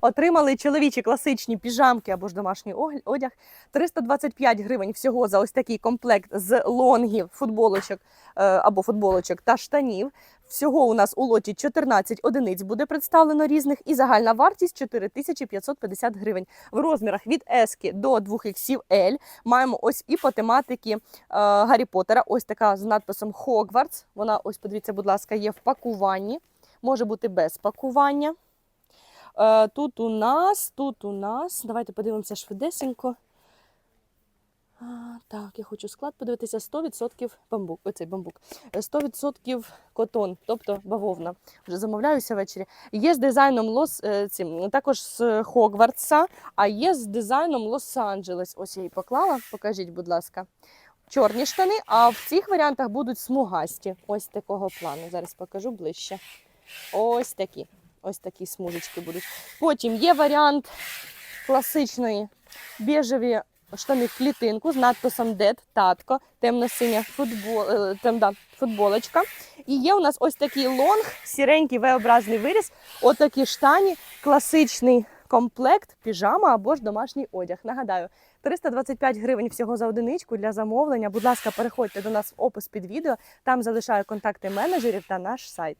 Отримали чоловічі класичні піжамки або ж домашній одяг. 325 гривень всього за ось такий комплект з лонгів, футболочок е, або футболочок та штанів. Всього у нас у лоті 14 одиниць буде представлено різних, і загальна вартість 4550 гривень. В розмірах від S до 2XL маємо ось і по тематики е, Гаррі Поттера. Ось така з надписом Хогвартс. Вона, ось подивіться, будь ласка, є в пакуванні. Може бути без пакування. Е, Тут у нас, тут у нас, давайте подивимося швидесенько. Так, я хочу склад подивитися 100% бамбук. Оцей бамбук. Е, 100% котон, тобто бавовна. Вже замовляюся ввечері. Є з дизайном Лос е, цим, також з Хогвартса, а є з дизайном Лос-Анджелес. Ось я її поклала. Покажіть, будь ласка. Чорні штани, а в цих варіантах будуть смугасті. Ось такого плану. Зараз покажу ближче. Ось такі. Ось такі смужечки будуть. Потім є варіант класичної біжеві штани в клітинку з надписом Дед, татко, темно-синя футбол, е, тем, да, футболочка. І є у нас ось такий лонг, сіренький V-образний виріс, отакі штані, класичний комплект, піжама або ж домашній одяг. Нагадаю, 325 гривень всього за одиничку для замовлення. Будь ласка, переходьте до нас в опис під відео. Там залишаю контакти менеджерів та наш сайт.